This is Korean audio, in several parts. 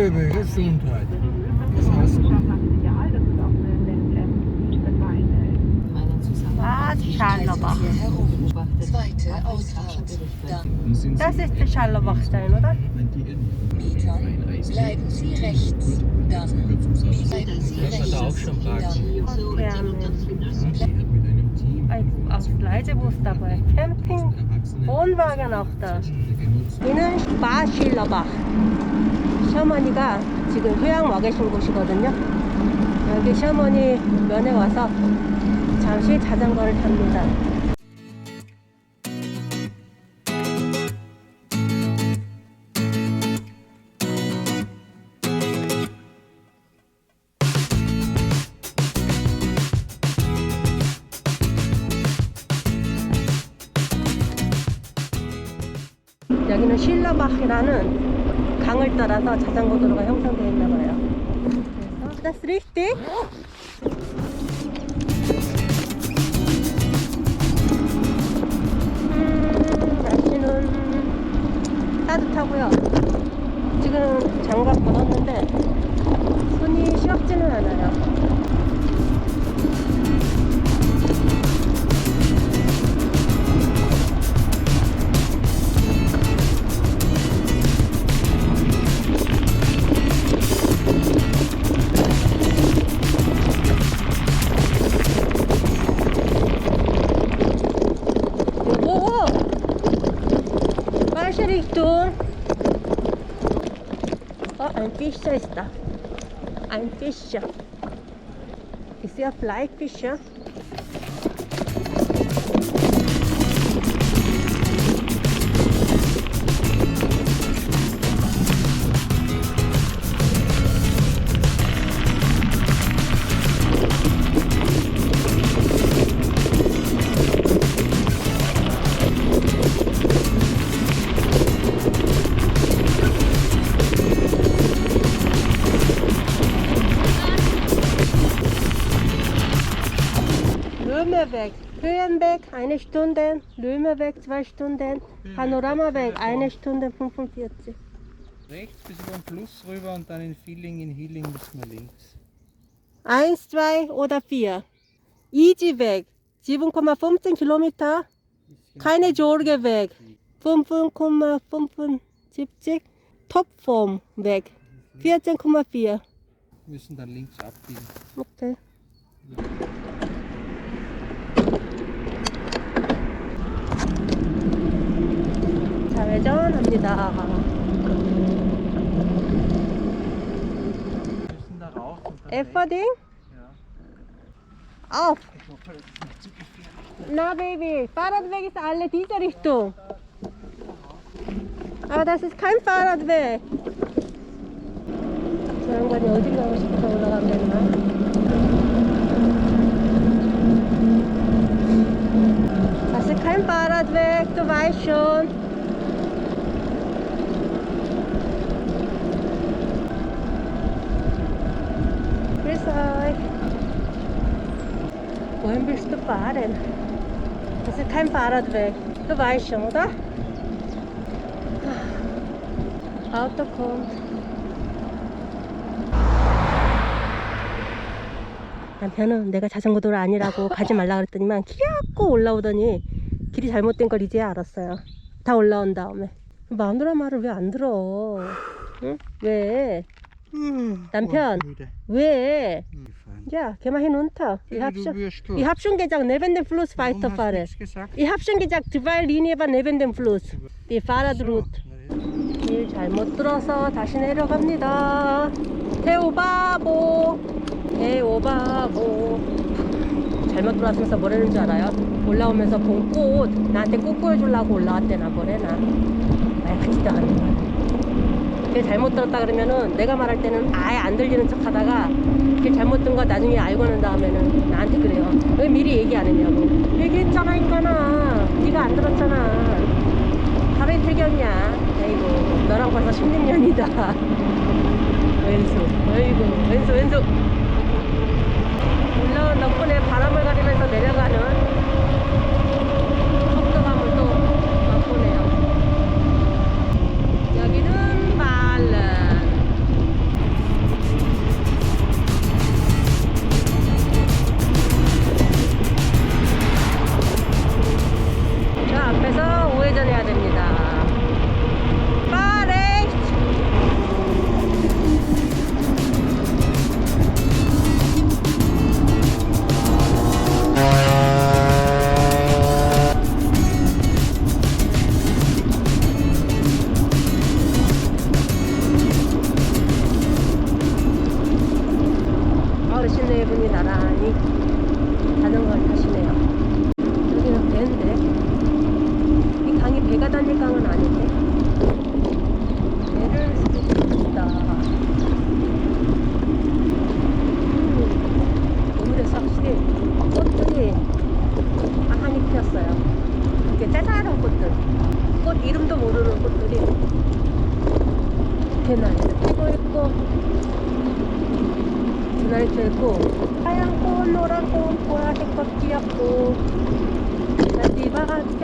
Vögel, das. Das heißt. Das ist ah, der Schallerbachstein, oder? Bleiben Sie rechts, dann bleiben Sie rechts, dann Auf Leitewurf dabei, Camping, Wohnwagen auch da. Innen Bad Schillerbach. 시어머니가 지금 휴양 와 계신 곳이거든요. 여기 시어머니 면회 와서 잠시 자전거를 탑니다. 여기는 실러바흐라는 강을 따라서 자전거 도로가 형성되어 있나 봐요. 그래서 Das richtig? 음, Fischer ist da. Ein Fischer. Ist ja Bleifischer. Eine Stunde, Römerweg zwei Stunden, Panoramaweg eine Stunde 45. rechts bis über den Fluss rüber und dann in Feeling, in Healing müssen wir links. Eins, zwei oder vier. Easyweg 7,15 Kilometer, keine Jorgeweg 5,75, Topformweg 14,4. Wir müssen dann links abbiegen. Okay. 좌회전합니다. Wir müssen da rauf und dann Efferding? Ja. Auf! Ich hoffe, das ist nicht zu gefährlich. Na Baby, Fahrradweg ist alle diese Richtung. Aber das ist kein Fahrradweg. 저 양반이 어디 가고 싶어서 올라가면 되나? Das ist kein Fahrradweg, du weißt schon. Du fahren? Das ist kein Fahrradweg. Du weißt schon, oder? Auto kommt. 남편은 내가 자전거 도로 아니라고 가지 말라 그랬더니만 키야고 올라오더니 길이 잘못된 걸 이제야 알았어요. 다 올라온 다음에 마누라 말을 왜 안 들어? 응? 왜? 남편. 왜? Ja, geh mal hinunter. Ich hab schon, ich hab schon gesagt, neben dem Fluss weiterfahren. Ich hab schon gesagt, zwei Linien war neben dem Fluss. Die Fahrradroute. 길 잘못 들어서 다시 내려갑니다. 대오바보, 대오바보. 잘못 들어왔으면서 뭐라는 줄 알아요? 올라오면서 본 꽃 나한테 꽃 보여주려고 올라왔대나 뭐래나. 말 같지도 않은 말. 길 잘못 들었다 그러면은 내가 말할 때는 아예 안 들리는 척 하다가 길 잘못 든 거 나중에 알고 난 다음에는 나한테 그래요. 왜 미리 얘기 안 했냐고. 얘기했잖아, 인간아. 네가 안 들었잖아. 하루에 틀렸냐? 아이고, 너랑 벌써 16년이다. 왼수, 아이고, 왼수, 왼수.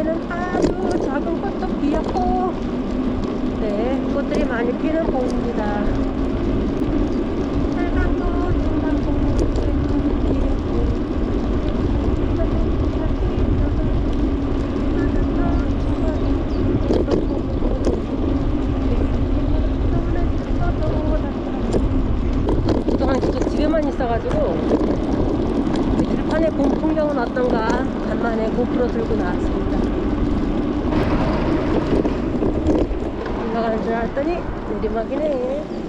잔디밭에는 아주 작은 꽃도 피었고 네, 꽃들이 많이 피는 봄입니다. 빨간 꽃, 노란 꽃, 집에만 있어가지고 그 들판의 봄 풍경은 어떤가 간만에 고프로 들고 나왔습니다. 本当に売り負けないね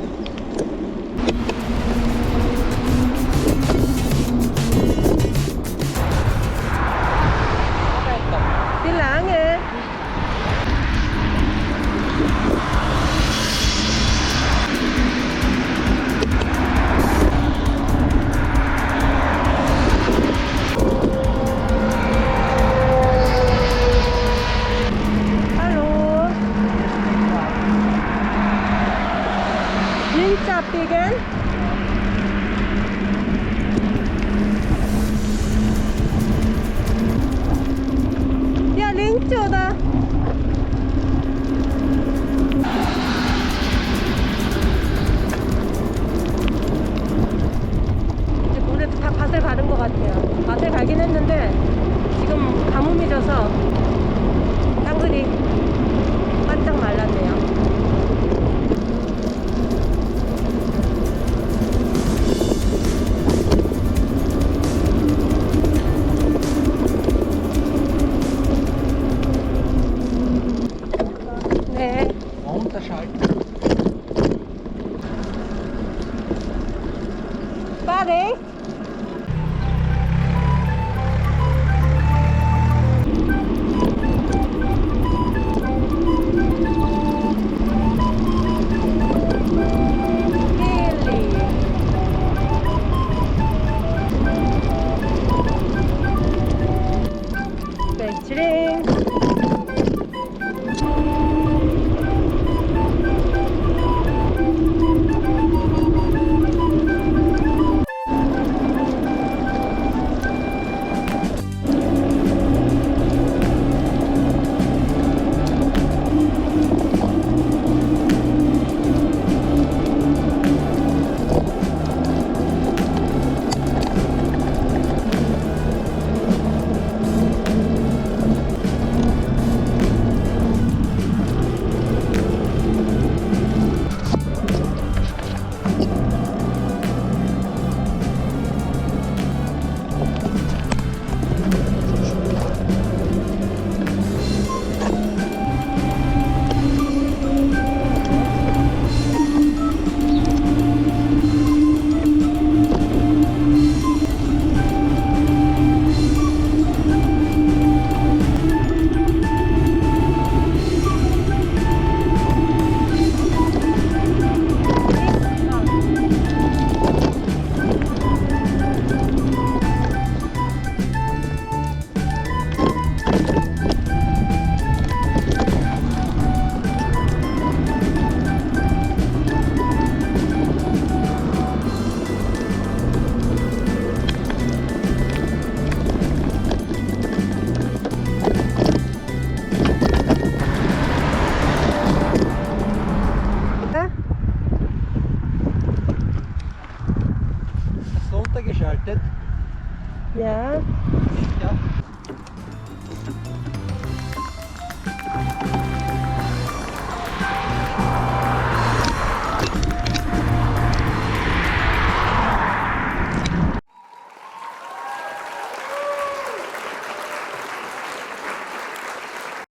Obrigado.